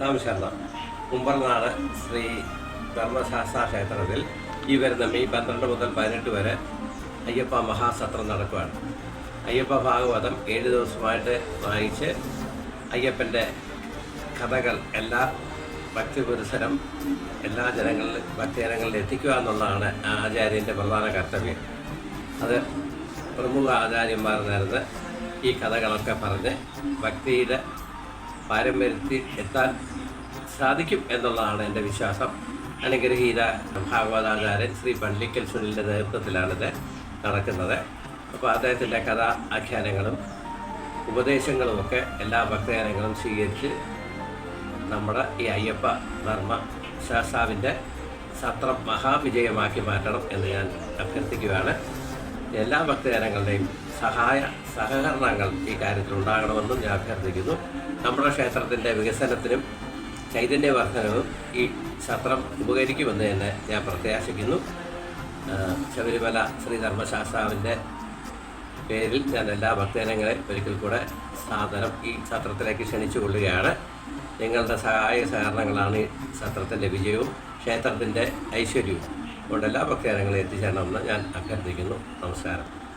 നമസ്കാരം കുമ്പർനാട് ശ്രീ ധർമ്മശാസ്ത്ര ക്ഷേത്രത്തിൽ ഈ വരുന്ന മെയ് പന്ത്രണ്ട് മുതൽ പതിനെട്ട് വരെ അയ്യപ്പ മഹാസത്രം നടക്കുകയാണ് അയ്യപ്പ ഭാഗവതം ഏഴ് ദിവസമായിട്ട് വായിച്ച് അയ്യപ്പന്റെ കഥകൾ എല്ലാ ഭക്തിപുരുഷരും എല്ലാ ജനങ്ങളിലും ഭക്തജനങ്ങളിൽ എത്തിക്കുക എന്നുള്ളതാണ് ആചാര്യന്റെ പ്രധാന കർത്തവ്യം. അത് പ്രമുഖ ആചാര്യന്മാർ നേരത്തെ ഈ കഥകളൊക്കെ പറഞ്ഞ് ഭക്തിയുടെ പാരമ്പര്യത്തിൽ എത്താൻ സാധിക്കും എന്നുള്ളതാണ് എന്റെ വിശ്വാസം. അനുഗ്രഹീത ഭാഗവതാചാര്യൻ ശ്രീ പള്ളിക്കൽ സുനിലിന്റെ നേതൃത്വത്തിലാണിത് നടക്കുന്നത്. അപ്പോൾ അദ്ദേഹത്തിന്റെ കഥ ആഖ്യാനങ്ങളും ഉപദേശങ്ങളുമൊക്കെ എല്ലാ ഭക്തജനങ്ങളും സ്വീകരിച്ച് നമ്മുടെ ഈ അയ്യപ്പ ധർമ്മ ശാസ്താവിന്റെ സത്രം മഹാവിജയമാക്കി മാറ്റണം എന്ന് ഞാൻ അഭ്യർത്ഥിക്കുകയാണ്. എല്ലാ ഭക്തജനങ്ങളുടെയും സഹായ സഹകരണങ്ങൾ ഈ കാര്യത്തിൽ ഉണ്ടാകണമെന്നും ഞാൻ അഭ്യർത്ഥിക്കുന്നു. നമ്മുടെ ക്ഷേത്രത്തിന്റെ വികസനത്തിനും ചൈതന്യവർദ്ധനവും ഈ സത്രം ഉപകരിക്കുമെന്ന് തന്നെ ഞാൻ പ്രത്യാശിക്കുന്നു. ശബരിമല ശ്രീ ധർമ്മശാസ്താവിന്റെ പേരിൽ ഞാൻ എല്ലാ ഭക്തജനങ്ങളെ ഒരിക്കൽ കൂടെ സാധനം ഈ സത്രത്തിലേക്ക് ക്ഷണിച്ചു കൊള്ളുകയാണ് നിങ്ങളുടെ സഹായ സഹകരണങ്ങളാണ് ഈ സത്രത്തിന്റെ വിജയവും ക്ഷേത്രത്തിന്റെ ഐശ്വര്യവും. അതുകൊണ്ട് എല്ലാ ഭക്തജനങ്ങളെ എത്തിച്ചേരണമെന്ന് ഞാൻ അഭ്യർത്ഥിക്കുന്നു. നമസ്കാരം.